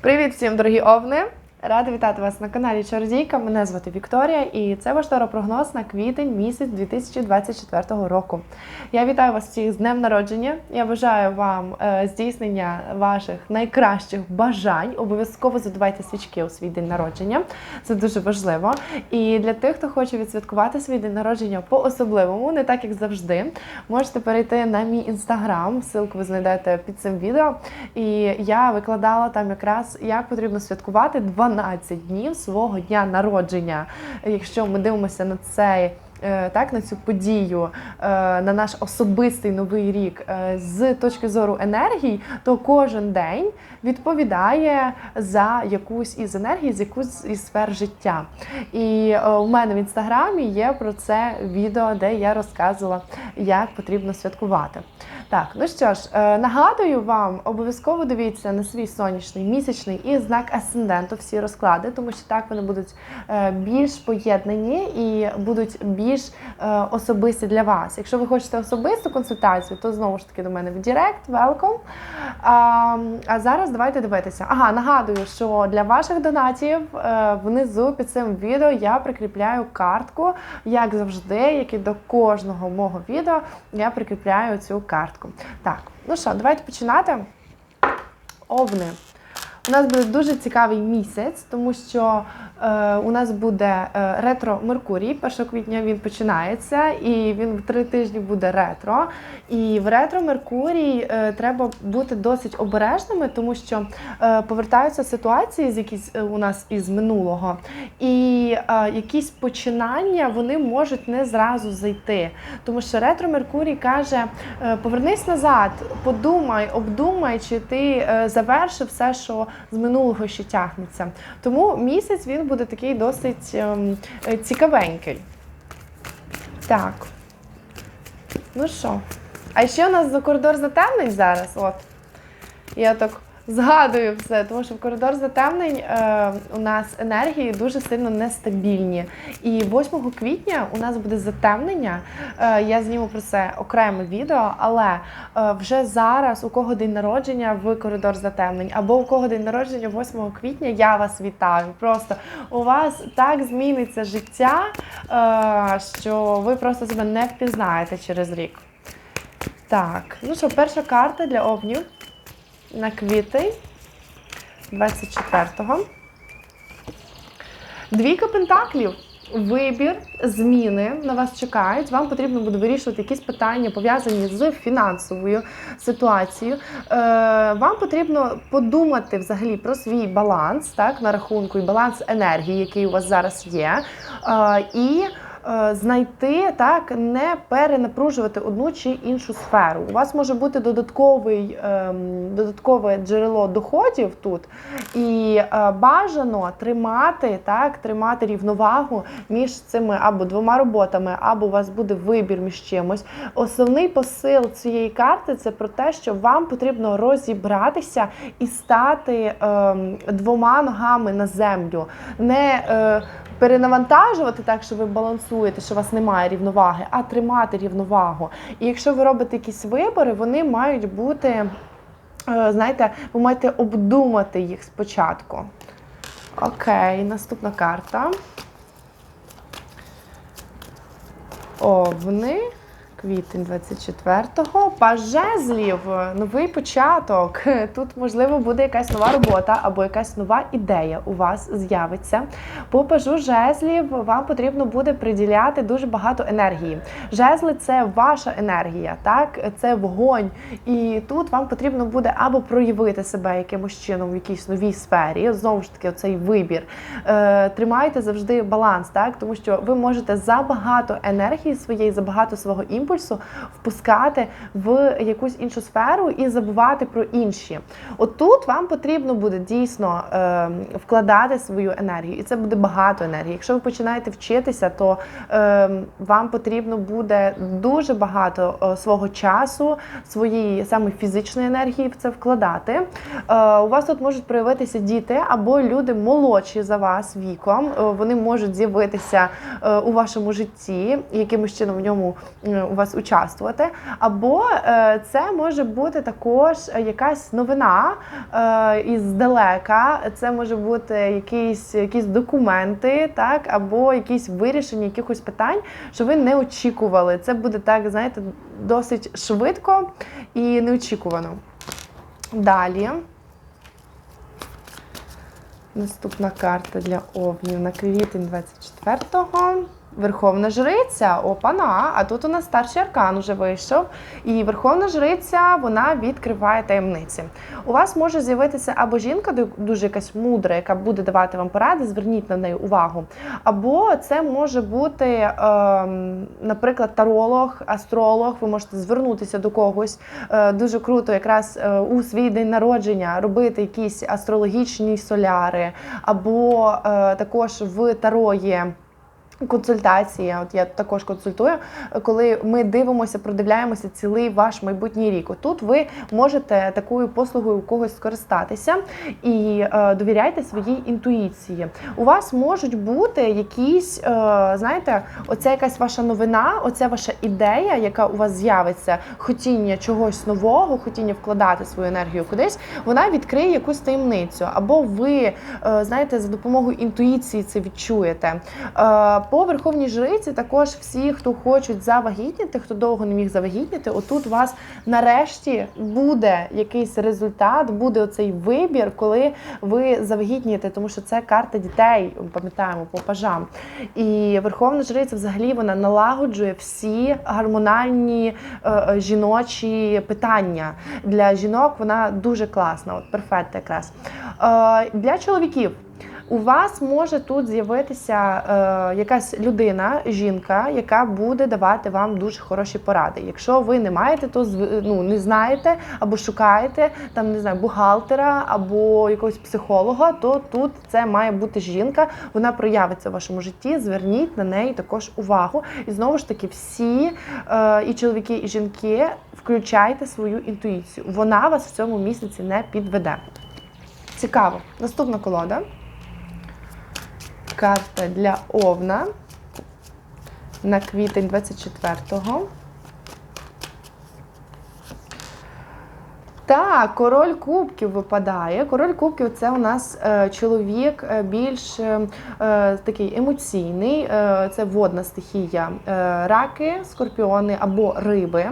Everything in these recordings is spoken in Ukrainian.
Привіт всім, дорогі овни! Рада вітати вас на каналі Чародійка. Мене звати Вікторія, і це ваш таропрогноз на квітень місяць 2024 року. Я вітаю вас всіх з днем народження. Я бажаю вам е, здійснення ваших найкращих бажань. Обов'язково задавайте свічки у свій день народження. Це дуже важливо. І для тих, хто хоче відсвяткувати свій день народження по-особливому, не так як завжди, можете перейти на мій інстаграм. Ссылку ви знайдете під цим відео. І я викладала там якраз як потрібно святкувати 12 днів свого дня народження. Якщо ми дивимося на цей. е, Так, на цю подію, е, на наш особистий новий рік е, з точки зору енергій, то кожен день відповідає за якусь із енергій, з якусь із сфер життя. І у мене в інстаграмі є про це відео, де я розказувала, як потрібно святкувати. Так, ну що ж, е, нагадую вам, обов'язково дивіться на свій сонячний, місячний і знак асценденту всі розклади, тому що так вони будуть е, більш поєднані і будуть більш е, особисті для вас. Якщо ви хочете особисту консультацію, то знову ж таки до мене в Директ, welcome. А, зараз давайте дивитися. Ага, нагадую, що для ваших донатів внизу під цим відео я прикріпляю картку, як завжди, як і до кожного мого відео, я прикріпляю цю картку. Так, ну що, давайте починати. Овни. У нас буде дуже цікавий місяць, тому що е, у нас буде е, ретро Меркурій. 1 квітня він починається, і він в три тижні буде ретро. І в ретро Меркурій е, треба бути досить обережними, тому що е, повертаються ситуації, з якісь е, у нас із минулого, і е, якісь починання вони можуть не зразу зайти. Тому що ретро Меркурій каже: е, повернись назад, подумай, обдумай, чи ти е, завершив все, що з минулого ще тягнеться. Тому місяць він буде такий досить ем, е, цікавенький. Так. Ну що? А ще у нас за коридор затемний зараз. От. Я так згадую все, тому що в коридор затемнень е, у нас енергії дуже сильно нестабільні. І 8 квітня у нас буде затемнення. Е, я зніму про це окреме відео, але е, вже зараз, у кого день народження в коридор затемнень, або у кого день народження 8 квітня, я вас вітаю. Просто у вас так зміниться життя, е, що ви просто себе не впізнаєте через рік. Так, ну що, перша карта для овнів на квітень 24-го. Двійка пентаклів. Вибір, зміни на вас чекають. Вам потрібно буде вирішувати якісь питання, пов'язані з фінансовою ситуацією. Е, вам потрібно подумати взагалі про свій баланс, так, на рахунку і баланс енергії, який у вас зараз є. Е, і знайти так, не перенапружувати одну чи іншу сферу. У вас може бути додатковий, ем, додаткове джерело доходів тут, і е, бажано тримати так, тримати рівновагу між цими або двома роботами, або у вас буде вибір між чимось. Основний посил цієї карти це про те, що вам потрібно розібратися і стати ем, двома ногами на землю. Не е, перенавантажувати так, що ви балансуєте, що у вас немає рівноваги, а тримати рівновагу. І якщо ви робите якісь вибори, вони мають бути, е, знаєте, ви маєте обдумати їх спочатку. Окей, наступна карта. Овни. Квітень 24-го. Паж жезлів, новий початок. Тут, можливо, буде якась нова робота або якась нова ідея у вас з'явиться. По пажу жезлів вам потрібно буде приділяти дуже багато енергії. Жезли це ваша енергія, так? Це вогонь. І тут вам потрібно буде або проявити себе якимось чином в якійсь новій сфері. Знову ж таки, цей вибір. Е, Тримайте завжди баланс, так? Тому що ви можете забагато енергії своєї, забагато свого імпульсу впускати в якусь іншу сферу і забувати про інші. Отут вам потрібно буде дійсно е, вкладати свою енергію, і це буде багато енергії. Якщо ви починаєте вчитися, то е, вам потрібно буде дуже багато е, свого часу, своєї саме фізичної енергії в це вкладати. Е, у вас тут можуть проявитися діти або люди молодші за вас віком. Е, вони можуть з'явитися е, у вашому житті, якимось чином в ньому у вас участвувати. Або е, це може бути також якась новина е, іздалека, це може бути якісь, якісь документи, так, або якісь вирішення якихось питань, що ви не очікували. Це буде так, знаєте, досить швидко і неочікувано. Далі. Наступна карта для овнів на квітень 24-го. Верховна жриця, опана, а тут у нас старший аркан уже вийшов. І Верховна жриця вона відкриває таємниці. У вас може з'явитися або жінка дуже якась мудра, яка буде давати вам поради, зверніть на неї увагу. Або це може бути, е, наприклад, таролог, астролог. Ви можете звернутися до когось. Е, дуже круто, якраз е, у свій день народження робити якісь астрологічні соляри, або е, також в тарої. Консультації, от я також консультую, коли ми дивимося, продивляємося цілий ваш майбутній рік. Тут ви можете такою послугою у когось скористатися і е, довіряйте своїй інтуїції. У вас можуть бути якісь, е, знаєте, оця якась ваша новина, оця ваша ідея, яка у вас з'явиться, хотіння чогось нового, хотіння вкладати свою енергію кудись, вона відкриє якусь таємницю. Або ви, е, знаєте, за допомогою інтуїції це відчуєте. Е, по верховній жриці також всі, хто хочуть завагітніти, хто довго не міг завагітніти, отут у вас нарешті буде якийсь результат, буде оцей вибір, коли ви завагітнієте, тому що це карта дітей, пам'ятаємо, по пажам. І верховна жриця взагалі вона налагоджує всі гормональні е, е, жіночі питання. Для жінок вона дуже класна, от перфекта якраз. Е, для чоловіків. У вас може тут з'явитися е, якась людина, жінка, яка буде давати вам дуже хороші поради. Якщо ви не маєте, то ну, не знаєте або шукаєте там не знаю, бухгалтера або якогось психолога, то тут це має бути жінка. Вона проявиться в вашому житті. Зверніть на неї також увагу. І знову ж таки, всі е, і чоловіки, і жінки включайте свою інтуїцію. Вона вас в цьому місяці не підведе. Цікаво. Наступна колода карта для Овна на квітень 24-го. Так, король кубків випадає. Король кубків це у нас е, чоловік е, більш е, такий емоційний, це водна стихія, раки, скорпіони або риби.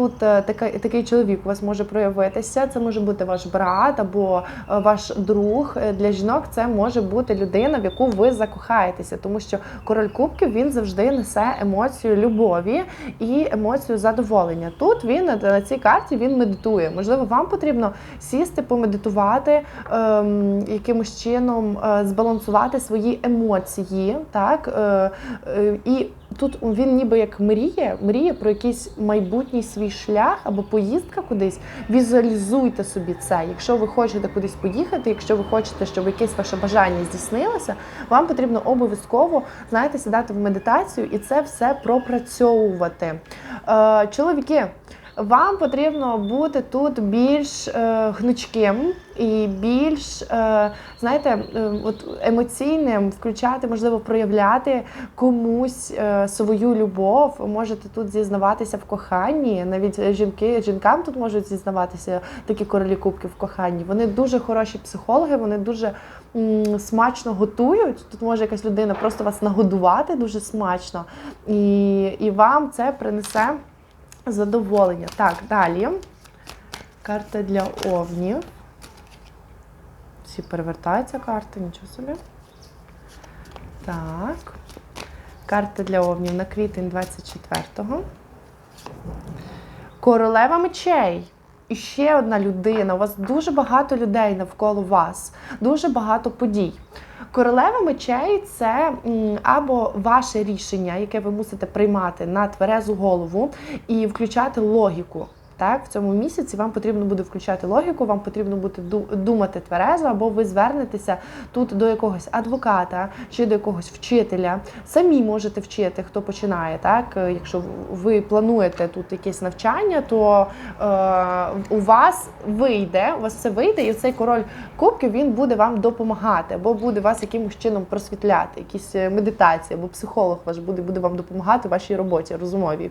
Тут е, такий, такий чоловік у вас може проявитися. Це може бути ваш брат або е, ваш друг. Е, для жінок це може бути людина, в яку ви закохаєтеся, тому що король кубків він завжди несе емоцію любові і емоцію задоволення. Тут він на цій карті він медитує. Можливо, вам потрібно сісти, помедитувати, ем, якимось чином е, збалансувати свої емоції, так е, е, і тут він ніби як мріє, мріє про якийсь майбутній свій шлях або поїздка кудись. Візуалізуйте собі це. Якщо ви хочете кудись поїхати, якщо ви хочете, щоб якесь ваше бажання здійснилося, вам потрібно обов'язково знаєте, сідати в медитацію і це все пропрацьовувати. Е, чоловіки. Вам потрібно бути тут більш е, гнучким і більш, е, знаєте, е, от емоційним, включати, можливо, проявляти комусь е, свою любов. Можете тут зізнаватися в коханні. Навіть жінки жінкам тут можуть зізнаватися такі королі кубки в коханні. Вони дуже хороші психологи, вони дуже смачно готують. Тут може якась людина просто вас нагодувати дуже смачно, і, і вам це принесе задоволення. Так, далі. Карта для овнів. Всі перевертаються карти, нічого собі. Так. Карта для овнів на квітень 24-го. Королева мечей. І ще одна людина. У вас дуже багато людей навколо вас, дуже багато подій. Королева мечей це або ваше рішення, яке ви мусите приймати на тверезу голову і включати логіку. Так, в цьому місяці вам потрібно буде включати логіку, вам потрібно буде думати тверезо, або ви звернетеся тут до якогось адвоката чи до якогось вчителя. Самі можете вчити, хто починає. Так, Е, якщо ви плануєте тут якесь навчання, то е, у вас вийде, у вас все вийде, і цей король кубків він буде вам допомагати, або буде вас якимось чином просвітляти, якісь е, медитації, або психолог ваш буде, буде вам допомагати в вашій роботі розумовій.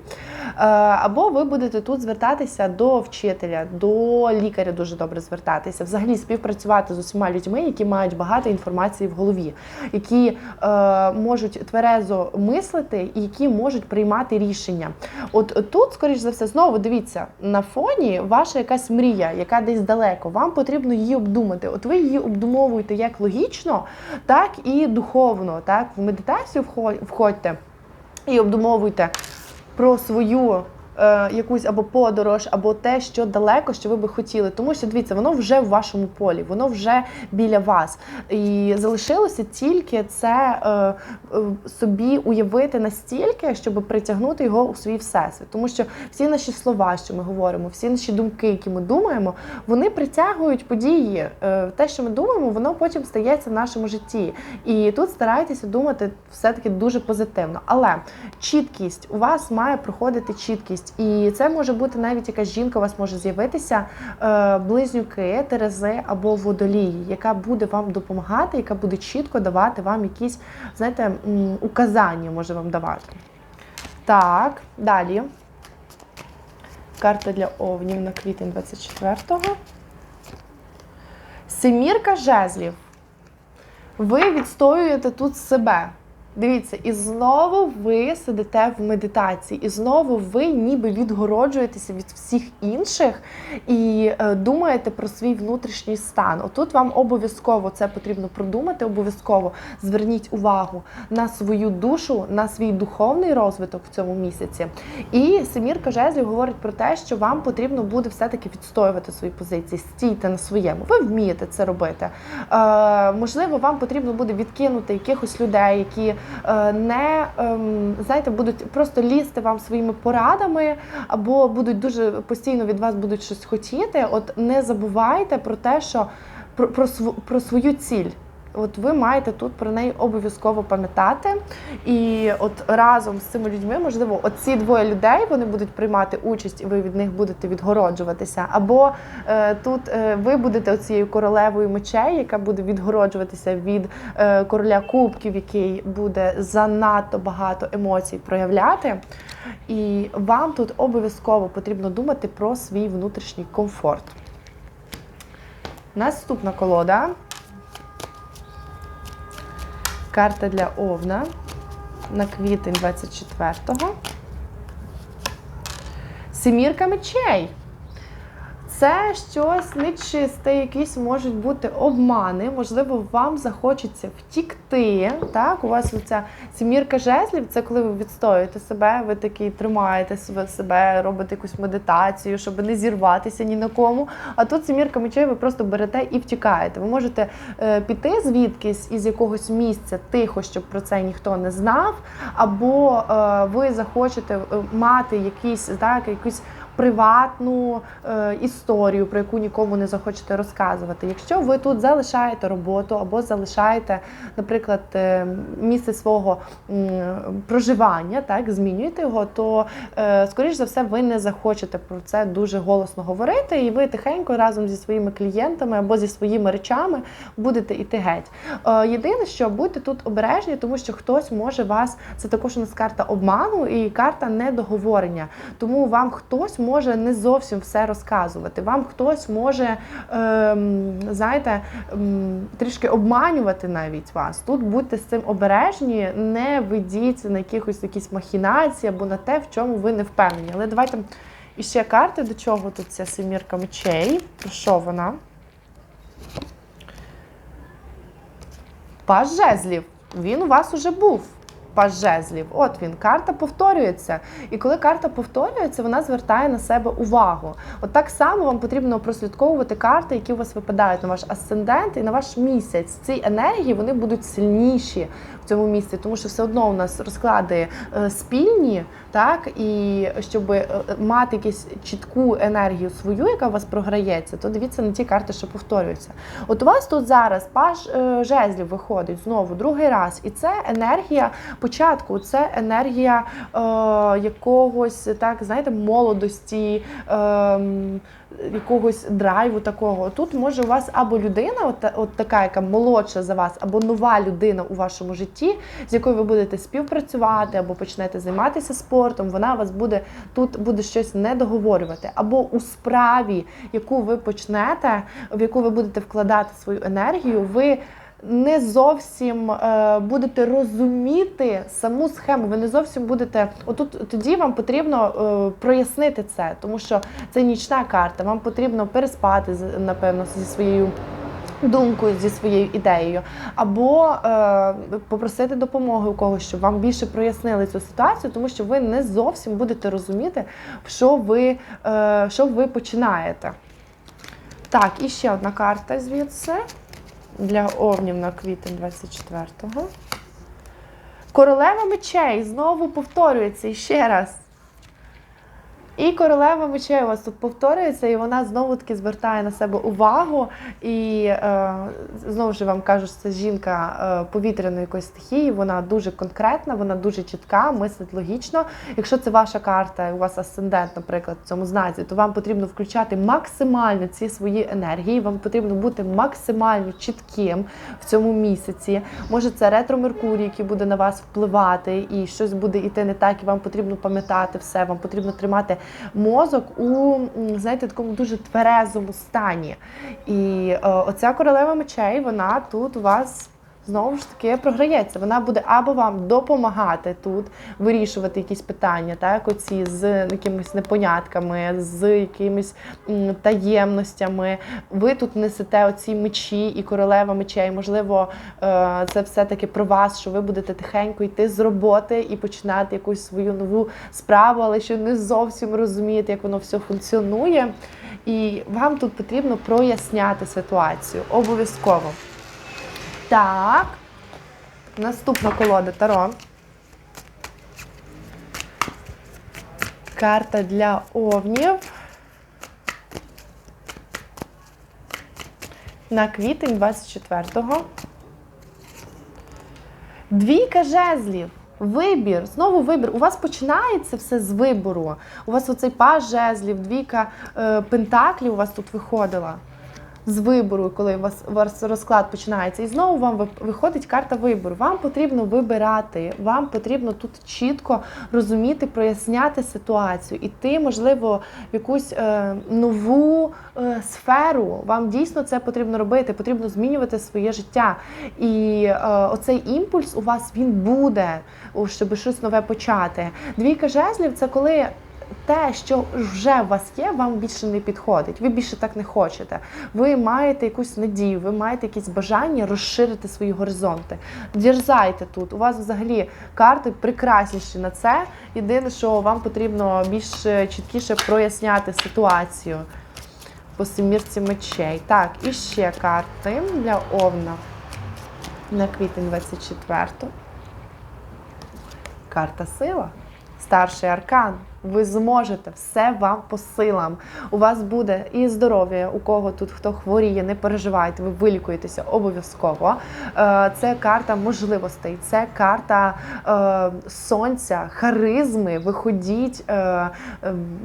Е, або ви будете тут звертатися до вчителя, до лікаря дуже добре звертатися, взагалі співпрацювати з усіма людьми, які мають багато інформації в голові, які е, можуть тверезо мислити і які можуть приймати рішення. От тут, скоріш за все, знову дивіться на фоні ваша якась мрія, яка десь далеко. Вам потрібно її обдумати. От ви її обдумовуєте як логічно, так і духовно. Так, в медитацію вхо- входьте і обдумовуйте про свою. Е, Якусь або подорож, або те, що далеко, що ви би хотіли, тому що дивіться, воно вже в вашому полі, воно вже біля вас. І залишилося тільки це е, е, собі уявити настільки, щоб притягнути його у свій всесвіт. Тому що всі наші слова, що ми говоримо, всі наші думки, які ми думаємо, вони притягують події. Е, Те, що ми думаємо, воно потім стається в нашому житті. І тут старайтеся думати все-таки дуже позитивно. Але чіткість у вас має проходити чіткість, і це може бути навіть якась жінка, у вас може з'явитися е, близнюки, терези або водолії, яка буде вам допомагати, яка буде чітко давати вам якісь, знаєте, указання може вам давати. Так, далі. Карта для овнів на квітень 24-го. Семірка жезлів. Ви відстоюєте тут себе. Дивіться, і знову ви сидите в медитації, і знову ви ніби відгороджуєтеся від всіх інших і е, думаєте про свій внутрішній стан. Отут вам обов'язково це потрібно продумати, обов'язково зверніть увагу на свою душу, на свій духовний розвиток в цьому місяці. І семірка жезлів говорить про те, що вам потрібно буде все-таки відстоювати свої позиції, стійте на своєму. Ви вмієте це робити. Е, можливо, вам потрібно буде відкинути якихось людей, які не ем, знаєте, будуть просто лізти вам своїми порадами, або будуть дуже постійно від вас будуть щось хотіти. От не забувайте про те, що про, про, про свою ціль. От ви маєте тут про неї обов'язково пам'ятати. І от разом з цими людьми, можливо, оці двоє людей вони будуть приймати участь, і ви від них будете відгороджуватися. Або е, тут е, ви будете оцією королевою мечей, яка буде відгороджуватися від е, короля кубків, який буде занадто багато емоцій проявляти. І вам тут обов'язково потрібно думати про свій внутрішній комфорт. Наступна колода. Карта для Овна на квітень 24-го. Семірка мечей. Це щось нечисте, якісь можуть бути обмани. Можливо, вам захочеться втікти. Так, у вас оця сімірка жезлів, це коли ви відстоюєте себе, ви такий тримаєте себе- робите якусь медитацію, щоб не зірватися ні на кому. А тут сімірка мечей ви просто берете і втікаєте. Ви можете е, піти звідкись із якогось місця тихо, щоб про це ніхто не знав, або е, ви захочете е, мати якийсь так, якусь приватну е, історію, про яку нікому не захочете розказувати. Якщо ви тут залишаєте роботу або залишаєте, наприклад, е, місце свого проживання, так змінюєте його, то е, скоріш за все ви не захочете про це дуже голосно говорити, і ви тихенько разом зі своїми клієнтами або зі своїми речами будете іти геть. Е, єдине, що будьте тут обережні, тому що хтось може вас, це також у нас карта обману і карта недоговорення. Тому вам хтось може не зовсім все розказувати. Вам хтось може, ем, знаєте, ем, трішки обманювати навіть вас. Тут будьте з цим обережні, не ведіть на якихось якісь махінації або на те, в чому ви не впевнені. Але давайте іще карти, до чого тут ця семірка мечей. Про що вона? Паж жезлів. Він у вас уже був. Паж жезлів. От він, карта повторюється. І коли карта повторюється, вона звертає на себе увагу. От так само вам потрібно прослідковувати карти, які у вас випадають на ваш асцендент і на ваш місяць. Ці енергії вони будуть сильніші в цьому місці, тому що все одно у нас розклади е, спільні, так і щоб е, мати якусь чітку енергію свою, яка у вас програється, то дивіться на ті карти, що повторюються. От у вас тут зараз паж е, жезлів виходить знову другий раз, і це енергія початку, це енергія е, якогось, так знаєте, молодості. Е, Якогось драйву такого. Тут може у вас або людина, от, от така, яка молодша за вас, або нова людина у вашому житті, з якою ви будете співпрацювати, або почнете займатися спортом. Вона вас буде тут буде щось не договорювати, або у справі, яку ви почнете, в яку ви будете вкладати свою енергію, ви. Не зовсім е, будете розуміти саму схему. Ви не зовсім будете. Отут тоді вам потрібно е, прояснити це, тому що це нічна карта. Вам потрібно переспати напевно зі своєю думкою, зі своєю ідеєю, або е, попросити допомоги у когось, щоб вам більше прояснили цю ситуацію, тому що ви не зовсім будете розуміти, що ви, е, що ви починаєте. Так, і ще одна карта звідси для овнів на квітень 24-го. Королева мечей знову повторюється ще раз. І королева мечей у вас тут повторюється, і вона знову таки звертає на себе увагу. І е, знову ж вам кажу, що це жінка е, повітряної якоїсь стихії, вона дуже конкретна, вона дуже чітка, мислить логічно. Якщо це ваша карта, у вас асцендент, наприклад, в цьому знаці, то вам потрібно включати максимально ці свої енергії, вам потрібно бути максимально чітким в цьому місяці. Може, це ретро Меркурій, який буде на вас впливати, і щось буде йти не так, і вам потрібно пам'ятати все, вам потрібно тримати мозок у знаєте, такому дуже тверезому стані. І е, оця королева мечей, вона тут у вас. Знову ж таки програється. Вона буде або вам допомагати тут вирішувати якісь питання, так оці з якимись непонятками, з якимись таємностями. Ви тут несете оці мечі і королева мечей. Можливо, е, це все-таки про вас, що ви будете тихенько йти з роботи і починати якусь свою нову справу, але ще не зовсім розумієте, як воно все функціонує. І вам тут потрібно проясняти ситуацію. Обов'язково. Так. Наступна колода Таро. Карта для овнів. На квітень 24-го. Двійка жезлів. Вибір, знову вибір. У вас починається все з вибору. У вас оцей паж жезлів, двійка е, пентаклів у вас тут виходила з вибору, коли у вас, у вас розклад починається. І знову вам виходить карта вибору. Вам потрібно вибирати, вам потрібно тут чітко розуміти, проясняти ситуацію, іти, можливо, в якусь е, нову е, сферу. Вам дійсно це потрібно робити, потрібно змінювати своє життя. І е, оцей імпульс у вас він буде, щоб щось нове почати. Двійка жезлів це коли те, що вже у вас є, вам більше не підходить. Ви більше так не хочете. Ви маєте якусь надію, ви маєте якісь бажання розширити свої горизонти. Дерзайте тут. У вас взагалі карти прекрасніші на це. Єдине, що вам потрібно більш е, чіткіше проясняти ситуацію по семірці мечей. Так, і ще карти для Овна на квітень 24. Карта сила. Старший аркан. Ви зможете, все вам по силам. У вас буде і здоров'я, у кого тут хто хворіє, не переживайте, ви вилікуєтеся обов'язково. Е, Це карта можливостей, це карта е, сонця, харизми. Виходіть, е,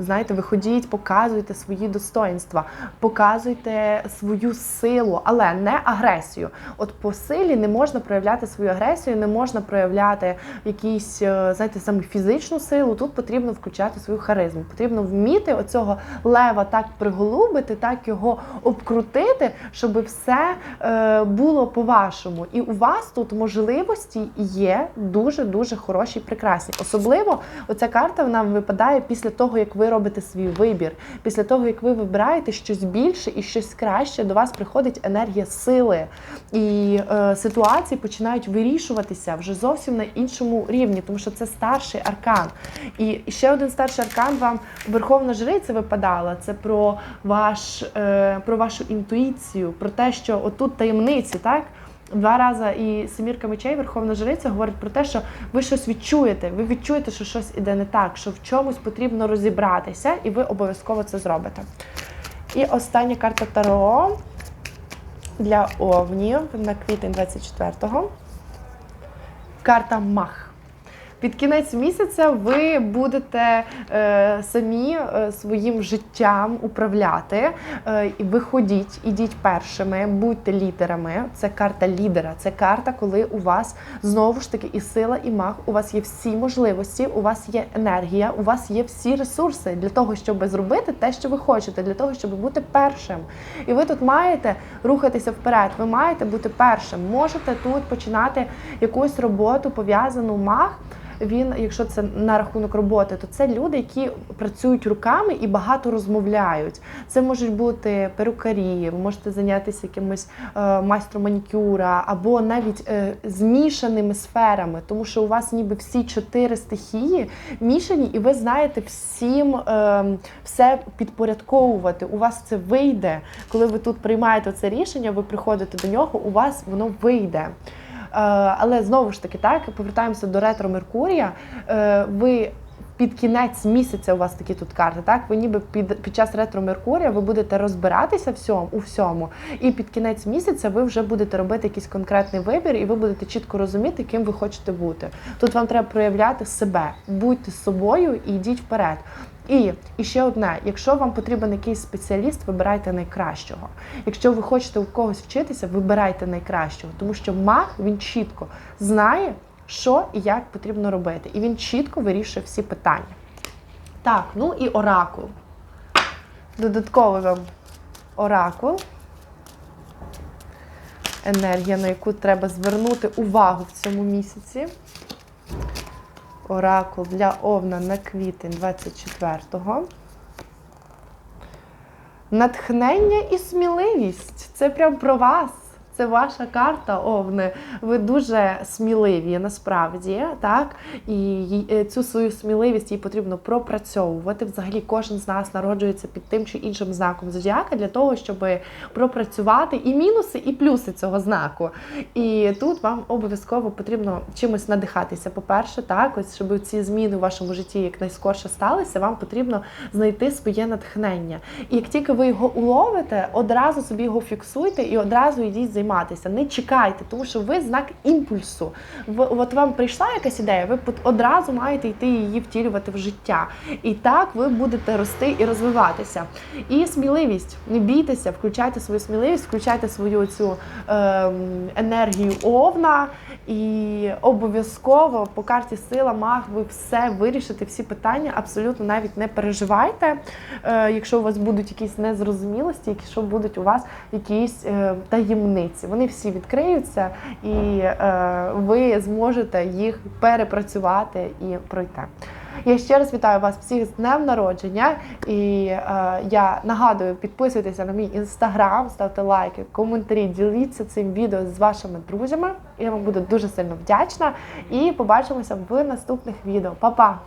знаєте, виходіть, показуйте свої достоинства, показуйте свою силу, але не агресію. От по силі не можна проявляти свою агресію, не можна проявляти якісь, знаєте, саме фізичну силу. Тут потрібно включати прокачати свою харизму. Потрібно вміти оцього лева так приголубити, так його обкрутити, щоб все е, було по-вашому. І у вас тут можливості є дуже дуже хороші і прекрасні. Особливо оця карта нам випадає після того, як ви робите свій вибір. Після того, як ви вибираєте щось більше і щось краще, до вас приходить енергія сили. І е, ситуації починають вирішуватися вже зовсім на іншому рівні, тому що це старший аркан. І ще один старший аркан вам Верховна Жриця випадала. Це про ваш е, про вашу інтуїцію, про те, що отут таємниці, так? Два рази і семірка мечей, Верховна Жриця говорить про те, що ви щось відчуєте. Ви відчуєте, що щось іде не так, що в чомусь потрібно розібратися, і ви обов'язково це зробите. І остання карта Таро для Овнів на квітень 24-го. Карта Мах. Під кінець місяця ви будете е, самі е, своїм життям управляти. Е, виходіть, ідіть першими, будьте лідерами. Це карта лідера. Це карта, коли у вас знову ж таки і сила, і маг. У вас є всі можливості, у вас є енергія, у вас є всі ресурси для того, щоб зробити те, що ви хочете, для того, щоб бути першим. І ви тут маєте рухатися вперед. Ви маєте бути першим. Можете тут починати якусь роботу пов'язану маг. Він, якщо це на рахунок роботи, то це люди, які працюють руками і багато розмовляють. Це можуть бути перукарі, ви можете зайнятися якимось е, майстром манікюра або навіть е, змішаними сферами, тому що у вас ніби всі чотири стихії мішані, і ви знаєте всім е, все підпорядковувати. У вас це вийде. Коли ви тут приймаєте це рішення, ви приходите до нього, у вас воно вийде. Е, Але знову ж таки, так повертаємося до ретро Меркурія. Е, Ви під кінець місяця у вас такі тут карти. Так, ви ніби під під час ретро Меркурія ви будете розбиратися всьому у всьому, і під кінець місяця ви вже будете робити якийсь конкретний вибір, і ви будете чітко розуміти, ким ви хочете бути. Тут вам треба проявляти себе, будьте собою і йдіть вперед. І, і ще одне: якщо вам потрібен якийсь спеціаліст, вибирайте найкращого. Якщо ви хочете у когось вчитися, вибирайте найкращого, тому що маг він чітко знає, що і як потрібно робити, і він чітко вирішує всі питання. Так, ну і оракул. Додатково вам оракул. Енергія, на яку треба звернути увагу в цьому місяці. Оракул для Овна на квітень 24-го. Натхнення і сміливість. Це прям про вас. Це ваша карта, Овни. Ви дуже сміливі насправді, так? І е, цю свою сміливість їй потрібно пропрацьовувати. Взагалі, кожен з нас народжується під тим чи іншим знаком зодіака для того, щоб пропрацювати і мінуси, і плюси цього знаку. І тут вам обов'язково потрібно чимось надихатися. По-перше, так, ось щоб ці зміни у вашому житті якнайскорше сталися, вам потрібно знайти своє натхнення. І як тільки ви його уловите, одразу собі його фіксуйте і одразу йдіть займатися. Не чекайте, тому що ви знак імпульсу. В- От вам прийшла якась ідея, ви одразу маєте йти її втілювати в життя. І так ви будете рости і розвиватися. І сміливість. Не бійтеся, включайте свою сміливість, включайте свою цю ем, енергію овна. І обов'язково по карті сила маг ви все вирішите, всі питання абсолютно навіть не переживайте. Е, якщо у вас будуть якісь незрозумілості, якщо будуть у вас якісь е, таємниці, вони всі відкриються, і е, ви зможете їх перепрацювати і пройти. Я ще раз вітаю вас всіх з днем народження. І е, я нагадую, підписуйтеся на мій інстаграм, ставте лайки, коментарі, діліться цим відео з вашими друзями. Я вам буду дуже сильно вдячна. І побачимося в наступних відео. Па-па!